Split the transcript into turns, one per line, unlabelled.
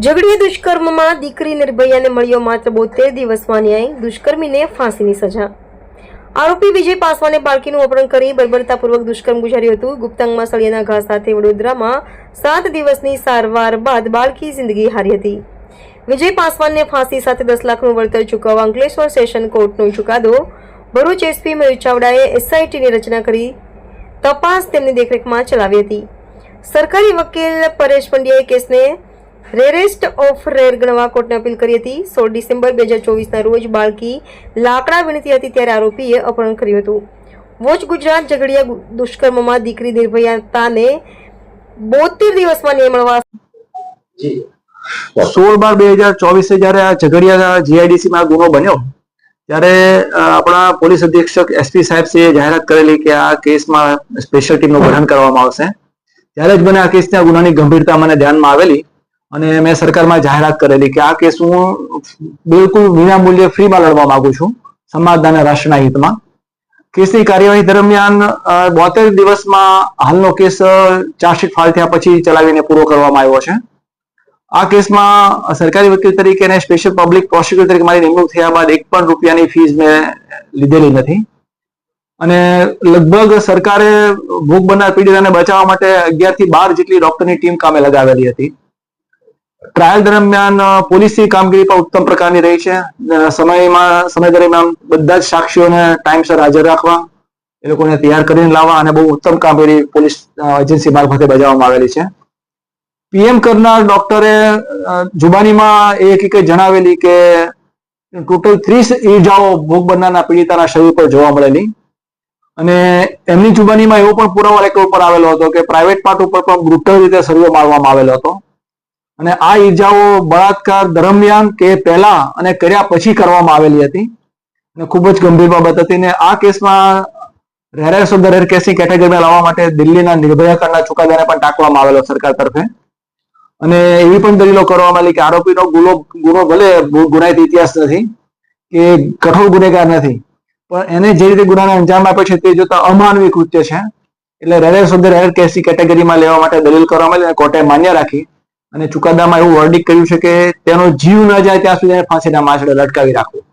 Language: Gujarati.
નમસ્કાર
દુષ્કર્મમાં દીકરી નિર્ભયાને મળ્યો માત્ર બોતેર દિવસમાં ન્યાય દુષ્કર્મીને ફાંસીની સજા. આરોપી વિજય પાસવાને બાળકીનું અપહરણ કરી બર્બરતાપૂર્વક દુષ્કર્મ ગુજાર્યું હતું. ગુપ્તાંગમાં સળિયાના ઘા સાથે વડોદરામાં સાત દિવસની સારવાર બાદ બાળકી જિંદગી હારી હતી. વિજય પાસવાનને ફાંસી સાથે દસ લાખનું વળતર ચૂકવવા અંકલેશ્વર સેશન કોર્ટનો ચુકાદો. ભરૂચ એસપી મયુર ચાવડાએ એસઆઈટીની રચના કરી તપાસ તેમની દેખરેખમાં ચલાવી હતી. સરકારી વકીલ પરેશ પંડ્યાએ કેસને રેરેસ્ટ ઓફ રેર ગણવા કોર્ટને અપીલ કરી હતી. સોળ ડિસેમ્બર બે હજાર ચોવીસના રોજ બાળકી લાકડા વીણતી હતી ત્યારે આરોપીએ અપહરણ કર્યું હતું. વોચ ગુજરાત ઝઘડિયા દુષ્કર્મમાં દીકરી નિર્ભયાતાને બોતેર દિવસમાં ન્યાય મળવા
સોળ બાર બે હજાર ચોવીસે જયારે આ ઝઘડિયા જીઆઈડીસી માં ગુનો બન્યો, ત્યારે આપણા પોલીસ અધિક્ષક એસપી સાહેબ શ્રીએ જાહેરાત કરેલી કે આ કેસમાં સ્પેશિયલ ટીમનું ગઠન કરવામાં આવશે. ત્યારે જ મને આ કેસના ગુનાની ગંભીરતા મને ધ્યાનમાં આવેલી અને મેં સરકારમાં જાહેરાત કરેલી કે આ કેસ હું બિલકુલ વિના મૂલ્યે ફ્રીમાં લડવા માંગુ છું સમાજના અને રાષ્ટ્રના હિતમાં. કેસની કાર્યવાહી દરમિયાન બોતેર દિવસમાં હાલનો કેસ ચાર્જશીટ ફાઇલ થયા પછી ચલાવીને પૂરો કરવામાં આવ્યો છે. આ કેસમાં સરકારી વકીલ તરીકે અને સ્પેશિયલ પબ્લિક પ્રોસિક્યુટર તરીકે મારી નિમણૂક થયા બાદ એક પણ રૂપિયાની ફીસ મેં લીધેલી નથી. અને લગભગ સરકારે ભૂખ બનનાર પીડિતાને બચાવવા માટે અગિયારથી બાર જેટલી ડોક્ટરની ટીમ કામે લગાવેલી હતી. ટ્રાયલ દરમિયાન પોલીસની કામગીરી પણ ઉત્તમ પ્રકારની રહી છે. સમયમાં, સમય દરમિયાન બધા જ સાક્ષીઓને ટાઈમસર હાજર રાખવા, એ લોકોને તૈયાર કરીને લાવવા અને બહુ ઉત્તમ કામગીરી પોલીસ એજન્સી મારફતે બજાવવામાં આવેલી છે. પીએમ કરનાર ડોક્ટરે જુબાનીમાં એ હકીકત જણાવેલી કે ટોટલ ત્રીસ ઈજાઓ ભોગ બનનારના પીડિતાના શરીર પર જોવા મળેલી. અને એમની જુબાનીમાં એવો પણ પુરાવો રેકોર્ડ ઉપર આવેલો હતો કે પ્રાઇવેટ પાર્ટ ઉપર પણ બ્રુટલ રીતે સર્વે મારવામાં આવેલો હતો. અને આ ઈજાઓ બળાત્કાર દરમિયાન કે પહેલા અને કર્યા પછી કરવામાં આવેલી હતી. અને ખૂબ જ ગંભીર બાબત હતી ને આ કેસમાં રેરેસ ઓફ ધ કેસની કેટેગરીમાં લાવવા માટે દિલ્હીના નિર્ભયાકરના ચુકાદાને પણ ટાંકવામાં આવેલો સરકાર તરફે. અને એવી પણ દલીલો કરવામાં આવી કે આરોપીનો ગુનો ગુનો ભલે ગુનાહિત ઇતિહાસ નથી, કે કઠોર ગુનેગાર નથી પણ એને જે રીતે ગુનાને અંજામ આપે છે તે જોતા અમાનવી કૃત્ય છે. એટલે રેર શબ્દ રેર કેસની કેટેગરીમાં લેવા માટે દલીલ કરવામાં આવી અને કોર્ટે માન્ય રાખી અને ચુકાદામાં એવું વર્ડિક કર્યું છે કે તેનો જીવ ન જાય ત્યાં સુધી ફાંસીના માછડે લટકાવી રાખવું.